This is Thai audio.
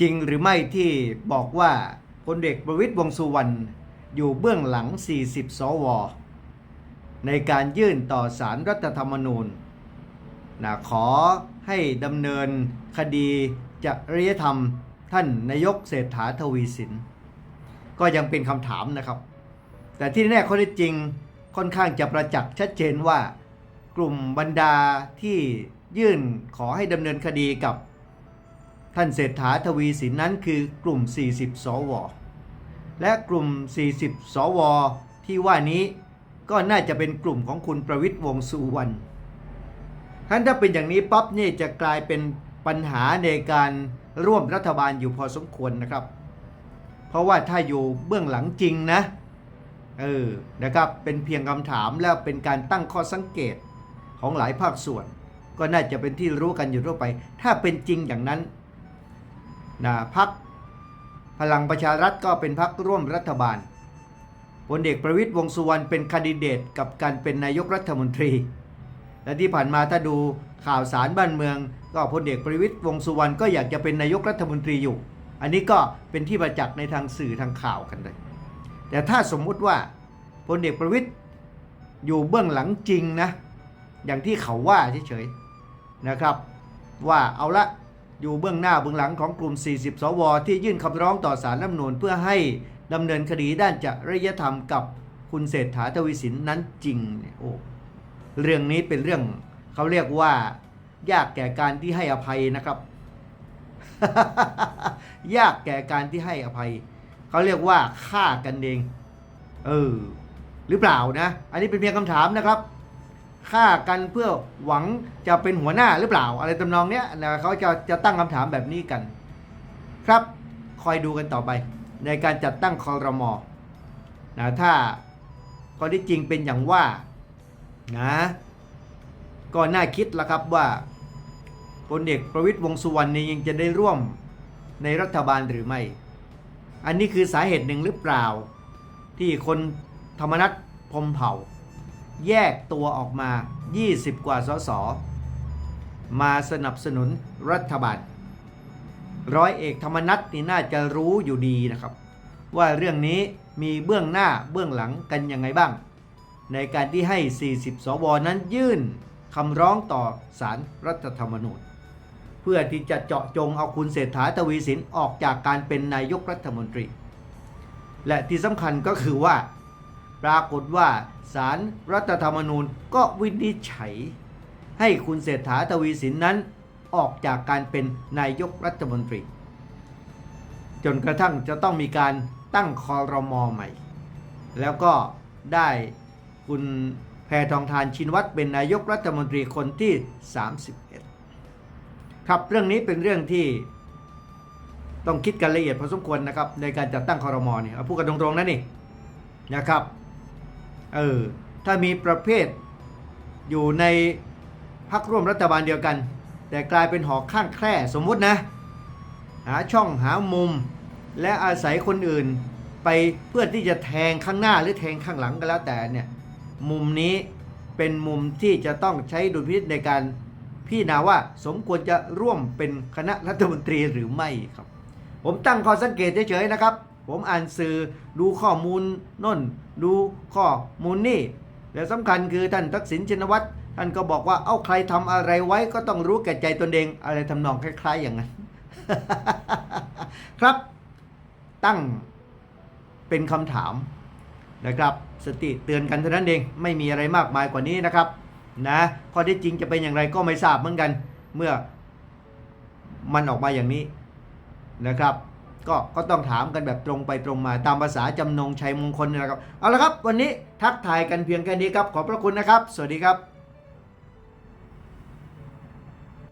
จริงหรือไม่ที่บอกว่าพลเอกประวิตยวงสุวรรณอยู่เบื้องหลัง 40 สว ในการยื่นต่อสารรัฐธรรมนูญนะขอให้ดำเนินคดีจริยธรรมท่านนายกเศรษฐาทวีสิน ก็ยังเป็นคำถามนะครับ แต่ที่แน่ข้อเท็จจริงค่อนข้างจะประจักษ์ชัดเจนว่ากลุ่มบรรดาที่ยื่นขอให้ดำเนินคดีกับ ท่านเศรษฐาทวีสินนั้นคือกลุ่ม 40 สว และกลุ่ม 40 สว ที่ว่านี้ก็น่าจะเป็นกลุ่มของคุณประวิตยวงสุวรรณท่านถ้าเป็นอย่างนี้ปั๊บนี่จะกลายเป็นปัญหาในการร่วมรัฐบาลอยู่พอสมควรนะครับ เพราะว่าถ้าอยู่เบื้องหลังจริงนะเออนะครับเป็นเพียงคำถามแล้วเป็นการตั้งข้อสังเกตของหลายภาคส่วน ก็น่าจะเป็นที่รู้กันอยู่ทั่วไป ถ้าเป็นจริงอย่างนั้น นะพักพลังประชารัฐก็เป็นพักร่วมรัฐบาลพลเอกประวิตยวงสุวรรณเป็นคนดิเดตกับการเป็นนายกรัฐมนตรี และที่ผ่านมาถ้าดูข่าวสารบ้านเมือง ก็พลเอกประวิตยวงสุวรรณก็อยากจะเป็นนายกรัฐมนตรีอยู่ อันนี้ก็เป็นที่ประจักษ์ในทางสื่อทางข่าวกันเลย แต่ถ้าสมมุติว่าพลเอกประวิตยอยู่เบื้องหลังจริงนะ อย่างที่เขาว่าเฉยๆนะครับ ว่าเอาละ อยู่เบื้องหน้าเบื้องหลังของกลุ่ม 40 สว ที่ยื่นคำร้องต่อสารรัฐมนูญเพื่อให้ดำเนินคดีด้านจริยธรรมกับคุณเศรษฐาทวีสินนั้นจริงเนี่ยโอ้เรื่องนี้เป็นเรื่องเขาเรียกว่ายากแก่การที่ให้อภัยนะครับ ยากแก่การที่ให้อภัย เขาเรียกว่าฆ่ากันเอง เออ หรือเปล่านะ อันนี้เป็นเพียงคำถามนะครับ ฆ่ากันเพื่อหวังจะเป็นหัวหน้าหรือเปล่า อะไรตำนองเนี้ยนะเขาจะจะตั้งคำถามแบบนี้กัน ครับคอยดูกันต่อไป ในการจัดตั้งคอรมอนะถ้าข้อที่จริงเป็นอย่างว่านะก็น่าคิดละครับว่าพลเอกประวิตยวงสุวรรณนี่ยังจะได้ร่วมในรัฐบาลหรือไม่ อันนี้คือสาเหตุหนึ่งหรือเปล่า ที่คนธรรมนัตพรมเผ่า แยกตัวออกมา 20 กว่าสส มาสนับสนุนรัฐบาล ร้อยเอกธรรมนัตนี่น่าจะรู้อยู่ดีนะครับ ว่าเรื่องนี้มีเบื้องหน้าเบื้องหลังกันยังไงบ้าง ในการที่ให้ 40 สวนั้นยื่นคำร้องต่อสารรัฐธรรมนูญ เพื่อที่จะเจาะจงเอาคุณเศรษฐาทวีสินออกจากการเป็นนายกรัฐมนตรี และที่สำคัญก็คือว่า ปรากฏว่าสารรัฐธรรมนูญก็วินิจฉัย ให้คุณเศรษฐาทวีสินนั้นออกจากการเป็นนายกรัฐมนตรี จนกระทั่งจะต้องมีการตั้งคอรมอใหม่ แล้วก็ได้คุณแพทองทานชินวัตรเป็นนายกรัฐมนตรีคนที่ 31 ครับเรื่องนี้เป็นเรื่องที่ต้องคิดกันละเอียดพอสมควรนะครับในการจัดตั้งคอรมอเนี่ยเอาพูดกันตรงๆนะนี่นะครับ เออถ้ามีประเภทอยู่ในพักร่วมรัฐบาลเดียวกัน แต่กลายเป็นหอกข้างแคร่สมมุตินะ หาช่องหามุม และอาศัยคนอื่นไปเพื่อที่จะแทงข้างหน้าหรือแทงข้างหลังก็แล้วแต่เนี่ยมุมนี้เป็นมุมที่จะต้องใช้ดุลพินิจในการพี่นาว่าสมควรจะร่วมเป็นคณะรัฐมนตรีหรือไม่ครับ ผมตั้งข้อสังเกตเฉยๆนะครับ ผมอ่านสื่อดูข้อมูลน่น ดูข้อมูลนี่และสำคัญคือท่านทักษิณชินวัตรท่านก็บอกว่าเอ้าใครทำอะไรไว้ก็ต้องรู้แก่ใจตนเอง อะไรทำนองคล้าย ๆ อย่างนั้น ครับ ตั้งเป็นคำถามนะครับ สติเตือนกันเท่านั้นเองไม่มีอะไรมากมายกว่านี้นะครับ นะข้อที่จริงจะเป็นอย่างไรก็ไม่ทราบเหมือนกัน เมื่อมันออกมาอย่างนี้นะครับ ก็ก็ต้องถามกันแบบตรงไปตรงมาตามภาษาจำนงชัยมงคลนะครับเอาละครับ วันนี้ทักทายกันเพียงแค่นี้ครับ ขอบพระคุณนะครับ สวัสดีครับ